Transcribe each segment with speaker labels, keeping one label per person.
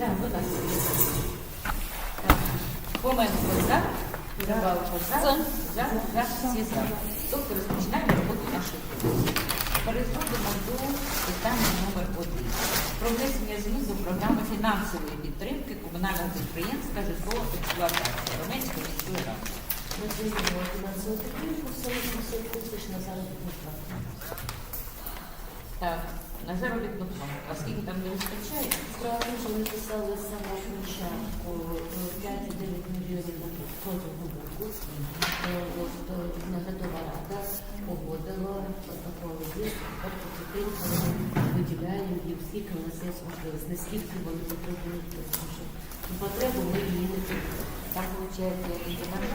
Speaker 1: Да, будь ласка. Хоменко за. Рибалко за. За. За. Всі за. Тобто розпочинаємо роботу нашої комісії. Переходимо до питання номер один. Про внесення змін до програми фінансової підтримки комунального підприємства житлова експлуатація Романської міської ради.
Speaker 2: Розділимо фінансову підтримку 70 тисяч на заробітну плату.
Speaker 1: Так, на заробітну плату. А скільки там не вистачає?
Speaker 2: Справа в тому, що ми писали самого початку е, 5,9 мільйонів на року. Е, е, Наглядова рада погодила такого лист, тобто ми виділяємо їм, скільки у нас є можливість, наскільки вони потребують, тому що потребу ми її не.
Speaker 1: Там виходить інтернет.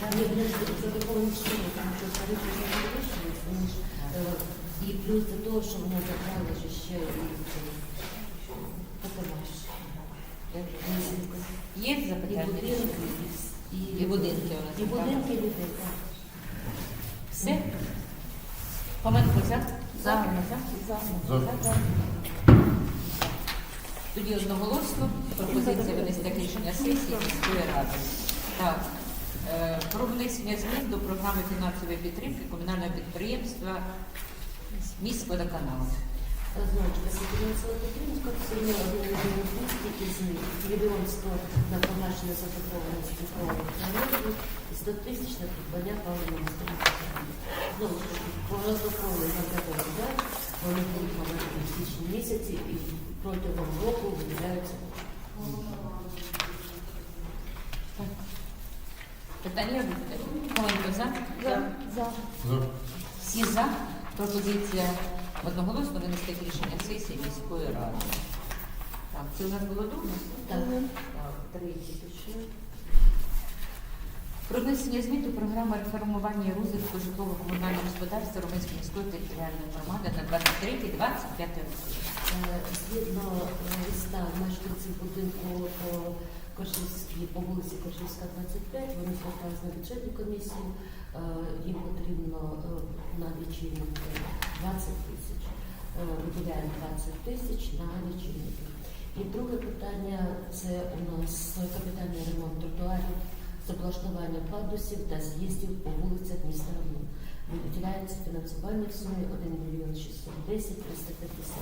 Speaker 2: Там є для задоволені чому, тому що тарифи не підвищились, вони ж е, і плюс до того, що вона забрала ж ще.
Speaker 1: Є запитання?
Speaker 2: і,
Speaker 1: будинки у нас.
Speaker 2: і будинки, людей. так.
Speaker 1: Все? Хоменко за? За. За. Тоді одноголосно пропозиція винести рішення сесії міської ради. Так. Е, Про внесення змін до програми фінансової підтримки комунального підприємства міськводоканалу.
Speaker 2: Значить, фінансова підтримка сьогодні один мільйон двісті із них мільйон сто на погашення заборгованості кровних налогів і 100 тисяч на придбання паливного мастера. Знову ж таки, по розраховували на КПД, вони будуть говорити в січні місяці і протягом року виділяються.
Speaker 1: Питання будете? Хоменко за?
Speaker 3: За.
Speaker 1: Всі за. Пропозиція одноголосно винести рішення сесії міської ради. Так, це у нас було друге?
Speaker 2: Так.
Speaker 1: Так, третє пішло. Про внесення змін до програми реформування і розвитку житлово-комунального господарства Романської міської територіальної громади на 23-25 роки.
Speaker 2: Е, Згідно е, листа мешканців будинку по Коршівській, по вулиці Коршівська, 25, вони звертались на бюджетну комісію, е, їм потрібно е, на лічильники 20 тисяч. Е, Виділяємо 20 тисяч на лічильники. І друге питання це у нас капітальний ремонт тротуарів з облаштування пандусів та з'їздів по вулицях міста Роман. Виділяється фінансування в сумі 1 мільйон 610 350.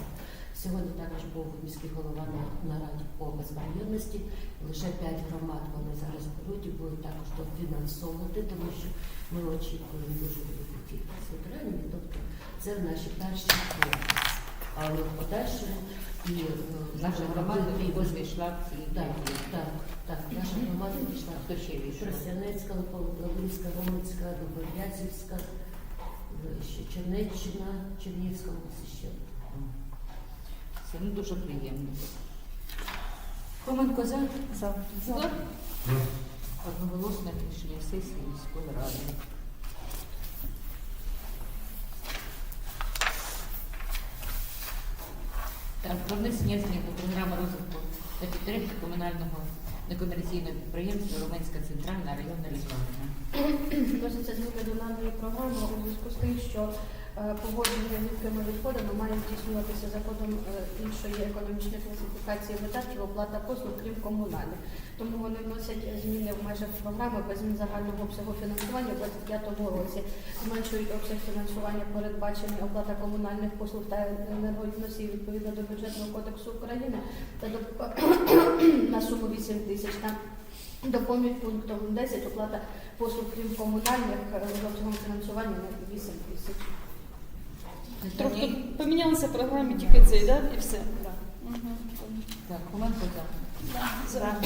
Speaker 2: Сьогодні також був міський голова на нараді по безбар'єрності. Лише 5 громад вони зараз беруть і будуть також дофінансовувати, тому що ми очікуємо дуже велику кількість ветеранів. Тобто це наші перші кроки. Але в подальшому і е,
Speaker 1: Наша громада війшла в ці
Speaker 2: так, так, так. Наша громада пішла.
Speaker 1: Хто ще війшов?
Speaker 2: Тростянецька, Липовська, Гомельська, Добров'язівська, ще Чернеччина, Чернігівська область ще.
Speaker 1: Це ну, дуже приємно. Хоменко за? За. За. Одноголосне рішення сесії міської ради. Так, про внесення змін до програми розвитку та підтримки комунального некомерційного підприємства Романська центральна районна лікарня.
Speaker 4: Вноситься зміни до даної програми у зв'язку з тим, що е, погодження з рідкими відходами має здійснюватися за кодом е, іншої економічної класифікації видатків оплата послуг, крім комунальних. Тому вони вносять зміни в межах програми без змін загального обсягу фінансування у 2025 році. Зменшують обсяг фінансування, передбачений оплата комунальних послуг та енергоносій відповідно до бюджетного кодексу України та до на суму 8 тисяч. Доповнюють пунктом 10 оплата послуг крім комунальних е, з обсягом фінансування на 8 тисяч.
Speaker 5: Трохи помінялися програми, тільки цей, да? І все. Мгм.
Speaker 1: Так, Хоменко за.
Speaker 5: За.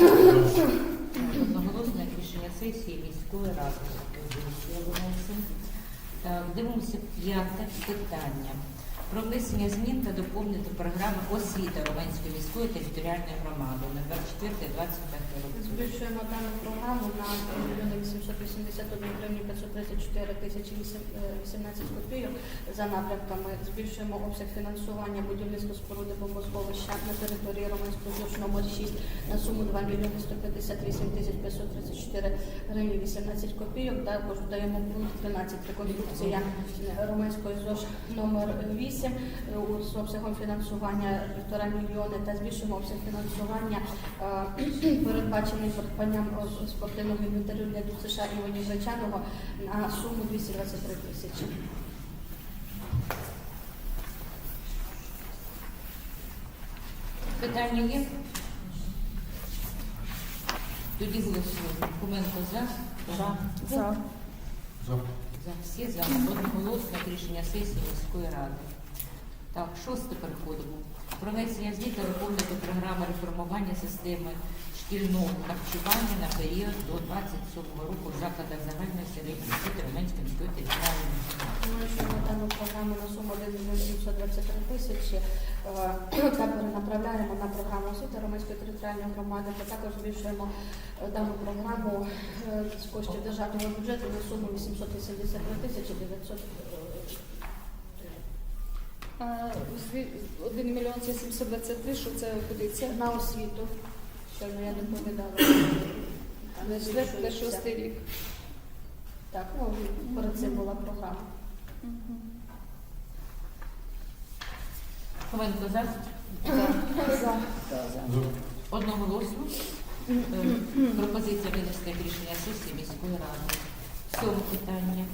Speaker 1: Одноголосне рішення сесії міської ради. Виносимо. Так, дивимося п'яте питання. Про внесення змін та доповнити програму освіти Романської міської територіальної громади на 24-25 роки.
Speaker 4: Збільшуємо дану програму на 1 мільйон 881 гривні 534 тисячі 18 копійок за напрямками. Збільшуємо обсяг фінансування будівництва споруди бомбосховища на території Романського ЗОЖ номер 6 на суму 2 мільйони 158 тисяч 534 гривні 18 копійок. Також додаємо пункт 13 реконструкція Романської ЗОЖ номер 8 8 з обсягом фінансування півтора мільйони та збільшуємо обсяг фінансування е, передбаченим придбанням е, спортивного інвентарю для ДЮСШ імені Гречаного на суму 223 тисячі.
Speaker 1: Питання є? Тоді голосуємо. Коменко за? За.
Speaker 5: За.
Speaker 1: За. За. Всі за. Одноголосно рішення сесії міської ради. Так, шосте переходимо. Про внесення змін та доповнити програми реформування системи шкільного харчування на період до 27 року в закладах загальної середньої освіти Романської міської територіальної громади.
Speaker 4: Програму на суму 1 мільйон 723 тисячі е, та перенаправляємо на програму освіти Романської територіальної громади, та також збільшуємо е, дану програму е, з коштів державного бюджету на суму 883 тисячі 900
Speaker 5: 1 мільйон це 723, що це куди
Speaker 4: на освіту. Щойно я доповідала.
Speaker 5: На четвертий, шостий рік.
Speaker 4: Так, ну перед цим була програма.
Speaker 1: Коменко за? Одноголосно. Е, Пропозиція винести рішення сесії міської ради. Сьоме питання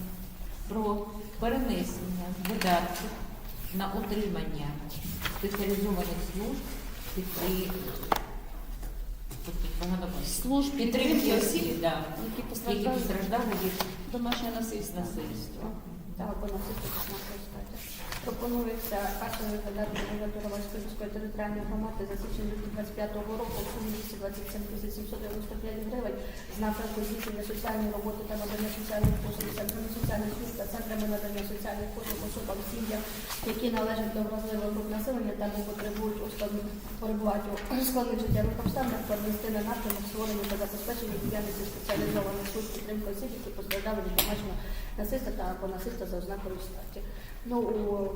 Speaker 1: про перенесення видатків на утримання спеціалізованих служб бачу.
Speaker 5: Служб
Speaker 1: підтримки осіб, да,
Speaker 5: які постраждали
Speaker 1: від
Speaker 5: домашнє насильство.
Speaker 1: насильства.
Speaker 4: Так, Пропонується видатки бюджету Романської міської територіальної громади за січень 2025 року в сумі 227 тисяч 795 гривень з напрямку здійснення соціальної роботи та надання соціальних послуг центрами соціальних служб та центрами надання соціальних послуг особам сім'ям, які належать до вразливих груп населення та не потребують у складних перебувають у складних життєвих обставинах, перенести на напрямок створення та забезпечення діяльності спеціалізованих служб підтримки осіб, які постраждали від домашнього насильства та або насильства за ознакою статі. Ну, у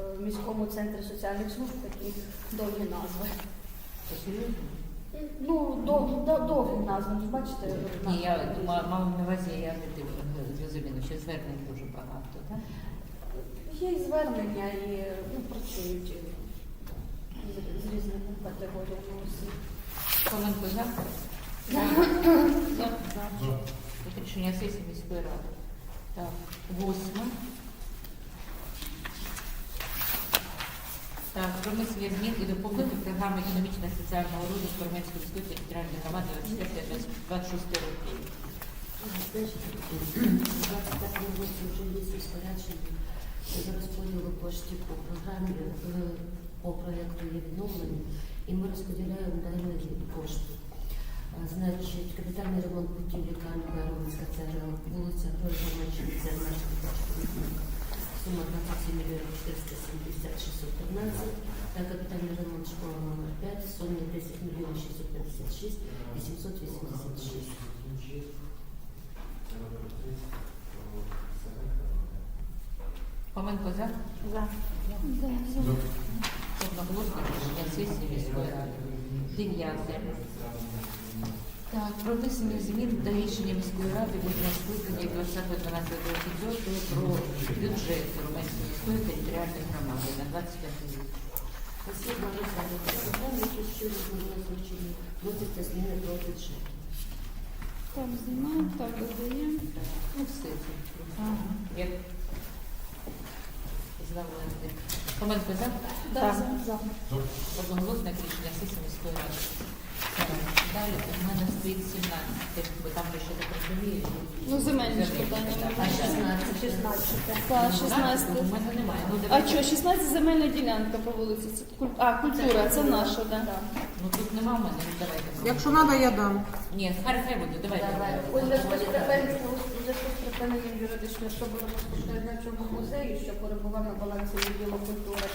Speaker 4: е, міському центрі соціальних служб такі довгі назви. Ну, дов- дов- довгі назви, ну, бачите?
Speaker 1: Ні, я мав на увазі, я не див- зрозуміла, що звернень дуже багато, так?
Speaker 4: Є і звернення і ну, працюють е, з, різними категоріями осіб.
Speaker 1: Коменко за?
Speaker 5: За.
Speaker 1: Рішення сесії міської ради. Так, восьме. Так, про внесення і доповнити програми економічного і соціального розвитку Романської міської територіальної громади на 26 років.
Speaker 2: Значить, у 25 році вже є розпорядження за розподілу коштів по програмі е, по проєкту є відновлення, і ми розподіляємо дані кошти. Значить, капітальний ремонт будівлі Романська це вулиця Романщини, це наш будинок. Сума 27 мільйонів 470 613. Та капітальний ремонт школа номер 5 в сумі 10 мільйонів 656 886.
Speaker 1: Коменко за?
Speaker 4: За.
Speaker 1: Одноголосно рішення сесії міської ради. Дев'яте. Так, про внесення змін до рішення міської ради восьмого скликання 20.12.24 про бюджет громадської міської територіальної громади на 25 рік.
Speaker 2: Спасибо, Александр. Програми, які щойно були озвучені, вносяться зміни до бюджету.
Speaker 5: Так, знімаємо, так, додаємо.
Speaker 1: Ну, все це. Як завжди. Коменко за?
Speaker 5: Да, за.
Speaker 1: Одноголосне рішення сесії міської ради. Далі у мене стоїть 17, бо там ще не розуміє.
Speaker 5: Ну, земельні ж питання.
Speaker 1: А 16.
Speaker 4: 16.
Speaker 5: Так, 16.
Speaker 1: У мене немає. Ну,
Speaker 5: А
Speaker 1: давайте.
Speaker 5: що, 16 земельна ділянка по вулиці? Це куль- А, культура, це наша, так.
Speaker 4: Да.
Speaker 1: Ну тут нема в мене, ну, давайте.
Speaker 3: Якщо треба, я дам.
Speaker 1: Ні, хай хай буде, давайте.
Speaker 2: Давай.
Speaker 4: У зв'язку з припиненням у зв'язку з припиненням юридичної особи Романського музею, що перебував на балансі відділу культури,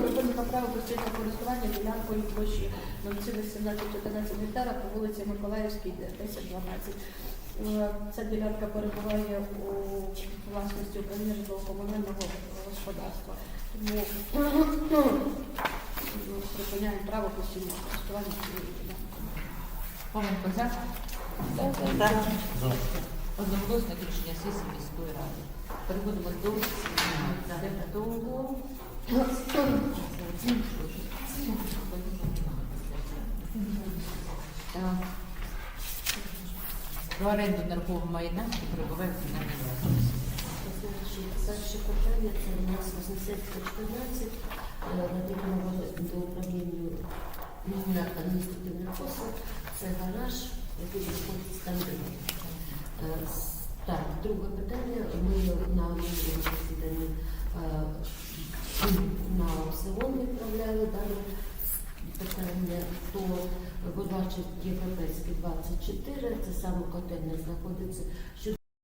Speaker 4: припинено право постійного користування ділянкою площі 0,1711 гектара по вулиці Миколаївській, 1012. Е, Ця ділянка перебуває у власності управління житлово-комунального господарства. Тому припиняємо право постійного користування цією ділянкою.
Speaker 1: Коменко за?
Speaker 5: Так.
Speaker 1: Одноголосне рішення сесії міської ради. Переходимо до того. Про оренду нерухомого майна, що перебуває в комунальній власності.
Speaker 2: Значить, перше питання це у нас 8014. Е, до управління міністра адміністративних послуг. Це гараж, який знаходиться там. Е, Так, друге питання. Ми на засіданні е, на аукціон відправляли дане питання, то ви бачите європейський 24, це саме котельня знаходиться.